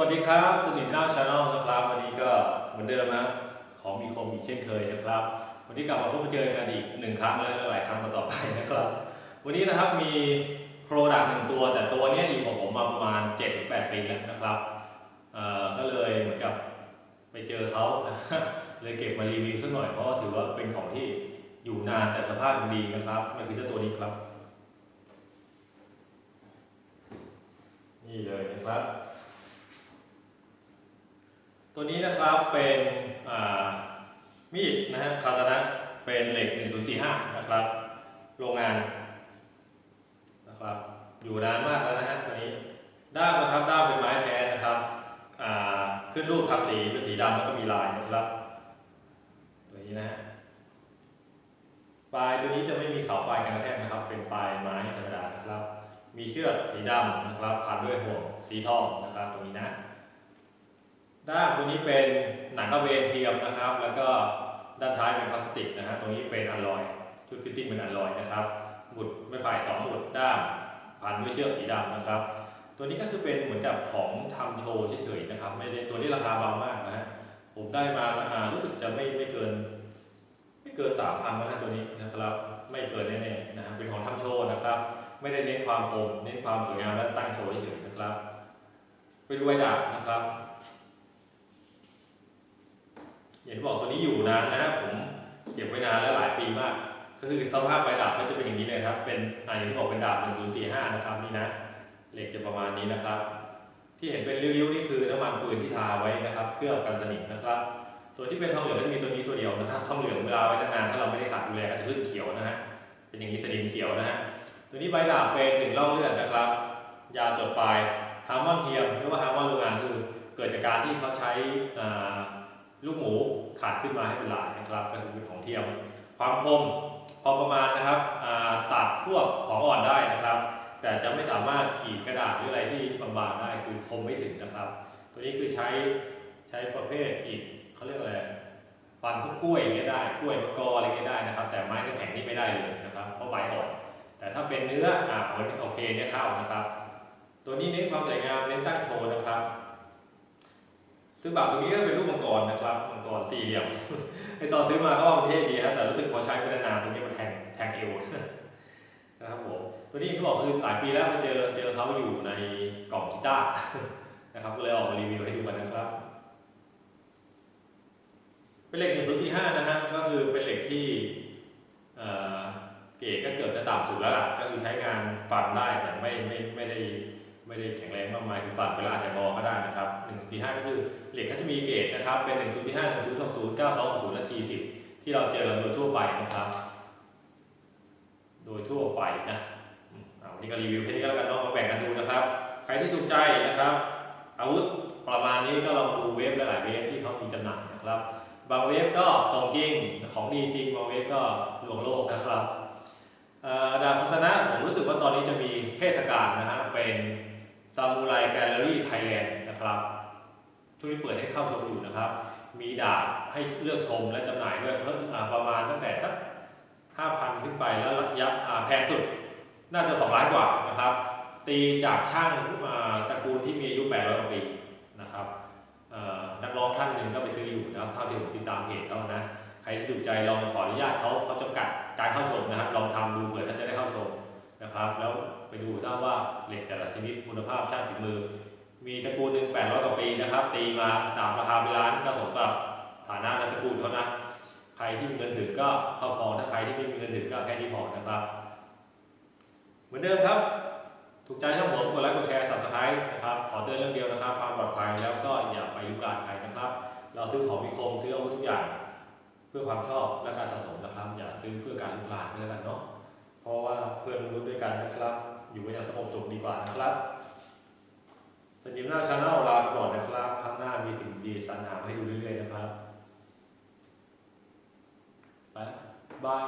สวัสดีครับสนิทหน้าชาแนลนะครับ วันนี้ก็เหมือนเดิมนะของมีคมอีกเช่นเคยนะครับ วันนี้กลับมาพบมาเจอกันอีกหนึ่งครั้งและหลายครั้งต่อไปนะครับ วันนี้นะครับมีโปรดักต์หนึ่งตัว แต่ตัวนี้อยู่กับผมมาประมาณ 7-8 ปีแล้วนะครับเออก็เลยเหมือนกับไปเจอเขาเลยเก็บมารีวิวสักหน่อยเพราะถือว่าเป็นของที่อยู่นานแต่สภาพยังดีนะครับนั่นคือเจ้าตัวนี้ครับ นี่เลยนะครับ ตัวนี้นะครับเป็นมีดนะฮะคาตานะเป็นเหล็ก 1045 นะครับ โรงงานนะครับอยู่นานมากแล้วนะฮะตัวนี้ด้ามนะครับด้ามเป็นไม้แท้นะครับอ่าขึ้นรูปทับสีเป็นสีดำแล้วก็มีลายนะครับ ตัวนี้นะฮะปลายตัวนี้จะไม่มีเขาปลายกันกระแทกนะครับ เป็นปลายไม้ธรรมดานะครับ มีเชือกสีดำนะครับพันด้วยห่วงสีทองนะครับตรงนี้นะ ด้านตัวนี้เป็นหนังกระเบนเทียมนะครับ แล้วก็ด้านท้ายเป็นพลาสติกนะฮะตรงนี้เป็นอลลอยชุดฟิตติ้งเป็นอลลอยนะครับหมุดไม่ฝ่ายสองหมุดด้ามพันด้วยเชือกสีดำนะครับ ตัวนี้ก็คือเป็นเหมือนกับของทำโชว์เฉยๆนะครับ ไม่ได้ตัวนี้ราคาเบามากนะฮะผมได้มาอ่ารู้สึกจะไม่ไม่เกิน ไม่เกินสามพันนะฮะตัวนี้นะครับ ไม่เกินแน่ๆนะฮะเป็นของทำโชว์นะครับ ไม่ได้เน้นความคมเน้นความสวยงามและตั้งโชว์เฉยๆนะครับ ไปดูใบดาบนะครับ อย่างที่บอกตัวนี้อยู่นานนะผมเก็บไว้นานแล้วหลายปีมาก ก็คือสภาพใบดาบก็จะเป็นอย่างนี้เลยครับ เป็นอ่าอย่างที่บอกเป็นดาบ1045นะครับนี่นะเหล็กจะประมาณนี้นะครับ ที่เห็นเป็นริ้วๆนี่คือน้ำมันปืนที่ทาไว้นะครับเคลือบกันสนิมนะครับส่วนที่เป็นทองเหลืองก็จะมีตัวนี้ตัวเดียวนะครับทองเหลืองเวลาไว้นานๆถ้าเราไม่ได้ขัดดูแลก็จะขึ้นเขียวนะฮะเป็นอย่างนี้สนิมเขียวนะฮะตัวนี้ใบดาบเป็นหนึ่งร่องเลือดนะครับ ยาวจดปลายฮาร์มอนเทียมหรือว่าฮาร์มอนโรงงานคือเกิดจากการที่เขาใช้อ่า ลูกหมูขัดขึ้นมาให้เป็นลายนะครับ ก็คือเป็นของเทียม ความคมพอประมาณนะครับตัดพวกของอ่อนได้นะครับ แต่จะไม่สามารถกรีดกระดาษหรืออะไรที่บางๆได้คือคมไม่ถึงนะครับ ตัวนี้คือใช้ใช้ประเภทอีกเขาเรียกอะไรฟันพวกกล้วยอย่างเงี้ยได้กล้วยมะกออะไรเงี้ยได้นะครับ แต่ไม้น้ำแข็งนี่ไม่ได้เลยนะครับเพราะใบอ่อนแต่ถ้าเป็นเนื้ออ่าโอเคเนี่ยเข้านะครับ ตัวนี้เน้นความสวยงามเน้นตั้งโชว์นะครับ ซึ่งบาทตรงนี้ก็เป็นรูปมังกรนะครับมังกรสี่เหลี่ยมไอตอนซื้อมาก็ว่ามันเท่ดีครับแต่รู้สึกพอใช้ไปนานๆตรงนี้มันแทงแทงเอวนะครับผมตัวนี้ที่บอกคือหลายปีแล้วมาเจอเจอเขาอยู่ในกล่องกีตาร์นะครับก็เลยออกมารีวิวให้ดูกันนะครับ เป็นเหล็กหนึ่งศูนย์ที่ห้านะฮะก็คือเป็นเหล็กที่เออเกรดก็เกือบจะต่ำสุดแล้วล่ะก็คือใช้งานฟันได้แต่ไม่ไม่ไม่ได้ ไม่ได้แข็งแรงมากมายคือฟันไปแล้วอาจจะงอก็ได้นะครับหนึ่งห้าก็คือเหล็กเขาจะมีเกรดนะครับเป็นหนึ่งศูนย์ห้าหนึ่งศูนย์สองศูนย์เก้าสองศูนย์และทีสิบที่เราเจอโดยทั่วไปนะครับ โดยทั่วไปนะวันนี้ก็รีวิวแค่นี้ก็แล้วกันเนาะมาแบ่งกันดูนะครับ ใครที่ถูกใจนะครับ อาวุธประมาณนี้ก็ลองดูเว็บหลายๆเว็บที่เขามีจำหน่ายนะครับ บางเว็บก็ของจริงของดีจริงบางเว็บก็ลวงโลกนะครับอ่อดาบพัฒนะผมรู้สึกว่าตอนนี้จะมีเทศกาลนะฮะเป็น ซามูไรแกลเลอรี่ไทยแลนด์นะครับช่วงนี้เปิดให้เข้าชมอยู่นะครับ มีดาบให้เลือกชมและจำหน่ายด้วยเพิ่มประมาณตั้งแต่สักห้าพันขึ้นไปแล้วระยะอ่าแพงสุด น่าจะสองล้านกว่านะครับ ตีจากช่างอ่าตระกูลที่มีอายุ800กว่าปีนะครับนักร้องท่านหนึ่งก็ไปซื้ออยู่นะครับเท่าที่ผมติดตามเพจเขานะ ใครที่ถูกใจลองขออนุญาตเขาเขาจำกัด เหล็กแต่ละชนิดคุณภาพช่างฝีมือ มีตระกูลหนึ่ง800กว่าปีนะครับ ตีมาดาบราคาเป็นล้านก็สมกับฐานะและตระกูลเขานะใครที่มีเงินถึงก็เข้าพอถ้าใครที่ไม่มีเงินถึงก็แค่นี้พอนะครับ เหมือนเดิมครับถูกใจช่องผมกดไลค์กดแชร์สับสไครต์นะครับ ขอเตือนเรื่องเดียวนะครับ ความปลอดภัยแล้วก็อย่าไปลุกลานใครนะครับ เราซื้อของมีคมซื้ออาวุธทุกอย่าง เพื่อความชอบและการสะสมนะครับ อย่าซื้อเพื่อการลุกลานก็แล้วกันเนาะเพราะว่าเพื่อนมนุษย์ด้วยกันนะครับ อยู่กันอย่างสงบสุขดีกว่านะครับสนิมหน้าชาแนลลาไปก่อนนะครับพักหน้ามีถึงดีสรรหามาให้ดูเรื่อยๆนะครับ ไปแล้วบาย